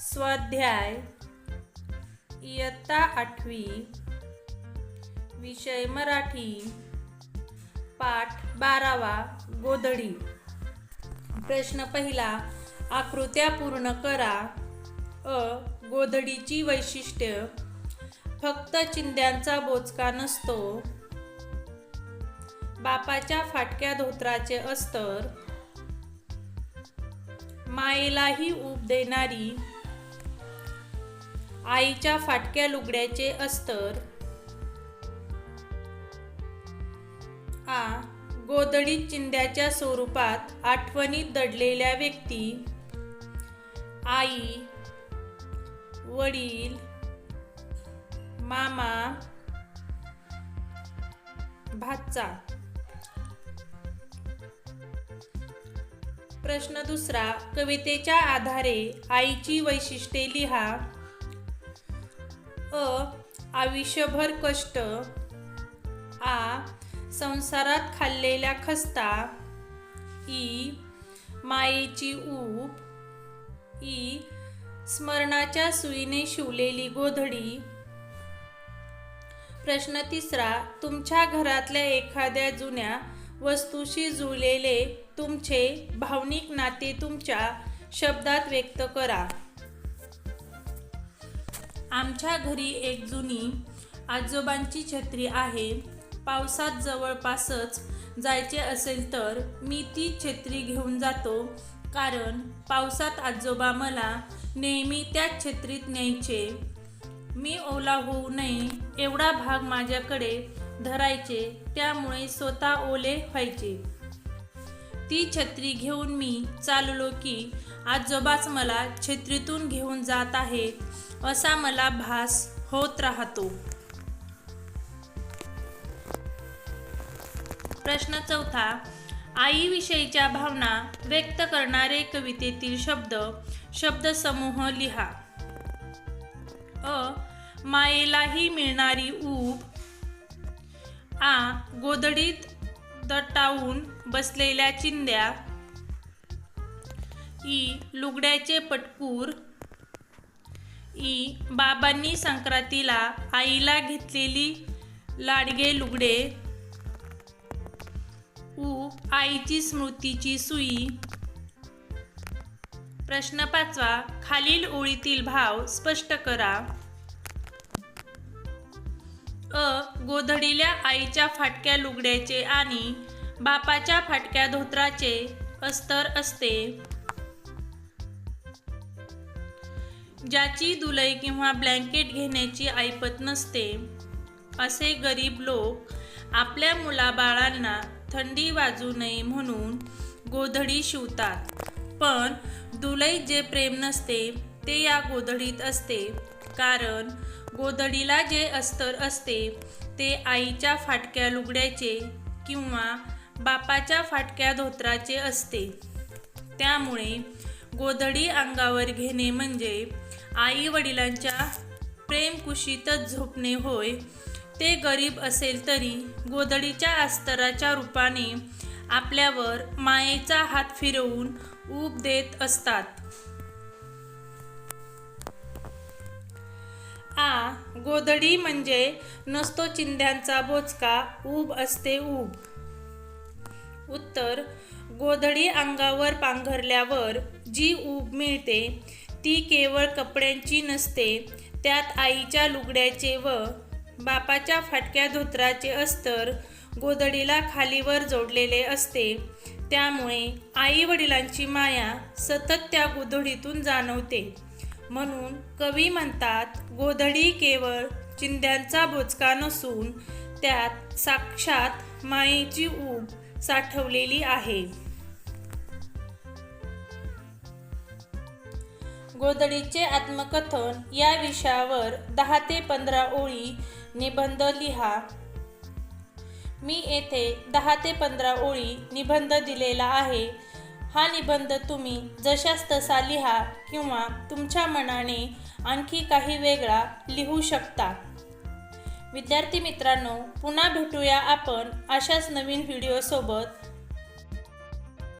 स्वाध्याय. इयत्ता आठवी. विषय मराठी. पाठ बारावा. गोधडी. प्रश्न पहिला. आकृत्या पूर्ण करा. अ. गोधडीची वैशिष्ट्य. फक्त चिंध्यांचा बोचका नसतो. बापाच्या फाटक्या धोत्राचे अस्तर. मायेलाही ऊब देणारी आईच्या फाटक्या लुगड्याचे अस्तर. आ गोदडीत चिंध्याच्या स्वरूपात आठवणीत दडलेल्या व्यक्ती. आई वडील मामा भाचा. प्रश्न दुसरा कवितेच्या आधारे आईची वैशिष्ट्ये लिहा. अ आयुष्यभर कष्ट आ संसारात खाल्लेल्या खस्ता ई मायेची ऊब ई स्मरणाच्या सुईने शिवलेली गोधडी. प्रश्न तिसरा तुमच्या घरातल्या एखाद्या जुन्या वस्तूशी जुळलेले तुमचे भावनिक नाते तुमच्या शब्दात व्यक्त करा. आमच्या घरी एक जुनी आजोबांची छत्री आहे. पावसात जवळपासच जायचे असेल तर मी ती छत्री घेऊन जातो. कारण पावसात आजोबा मला नेहमी त्याच छत्रीत न्यायचे. मी ओला होऊ नये एवढा भाग माझ्याकडे धरायचे त्यामुळे स्वतः ओले व्हायचे. ती छत्री घेऊन मी चाललो की आजोबाच मला छत्रीतून घेऊन जात आहेत असा मला भास होत राहतो. प्रश्न चौथा. आईविषयीच्या भावना व्यक्त करणारे कवितेतील शब्द शब्दसमूह लिहा. अ मायेलाही मिळणारी ऊब आ गोदडीत दटावून बसलेल्या चिंध्या. ई लुगड्याचे पटकूर. ई बाबांनी संक्रांतीला आईला घेतलेली लाडगे लुगडे. उ आईची स्मृतीची सुई. प्रश्न पाचवा खालील ओळीतील भाव स्पष्ट करा. अ गोधडील्या आईच्या फाटक्या लुगड्याचे आणि बापाच्या फाटक्या धोत्राचे अस्तर असते. ज्याची दुलई किंवा ब्लँकेट घेण्याची ऐपत नसते. असे गरीब लोक आपल्या मुलाबाळांना थंडी वाजू नये म्हणून गोधडी शिवतात. पण दुलईत जे प्रेम नसते ते या गोधडीत असते. कारण गोधडीला जे अस्तर असते ते आईच्या फाटक्या लुगड्याचे किंवा बापाच्या फाटक्या धोत्राचे असते. त्यामुळे गोधडी अंगावर घेणे म्हणजे आई वडिलांच्या प्रेमकुशीतच झोपणे होय. ते गरीब असेल तरी गोधडीच्या अस्तराच्या रूपाने आपल्यावर मायेचा हात फिरवून ऊब देत असतात. आ गोधडी म्हणजे नसतो चिंध्यांचा बोचका ऊब असते ऊब उत्तर गोधडी अंगावर पांघरल्यावर जी ऊब मिळते ती केवळ कपड्यांची नसते त्यात आईच्या लुगड्याचे व बापाच्या फाटक्या धोत्राचे अस्तर गोधडीला खालीवर जोडलेले असते. त्यामुळे आई वडिलांची माया सतत त्या गोधडीतून जाणवते. म्हणून कवी म्हणतात गोधडी केवळ चिंध्यांचा बोचका नसून त्यात साक्षात मायेची ऊब साठवलेली आहे. गोधडीचे आत्मकथन या विषयावर दहा ते पंधरा ओळी निबंध लिहा. मी येथे दहा ते पंधरा ओळी निबंध दिलेला आहे. हा निबंध तुम्ही जशास तसा लिहा किंवा तुमच्या मनाने आणखी काही वेगळा लिहू शकता. विद्यार्थी मित्रांनो पुन्हा भेटूया आपण अशाच नवीन व्हिडिओसोबत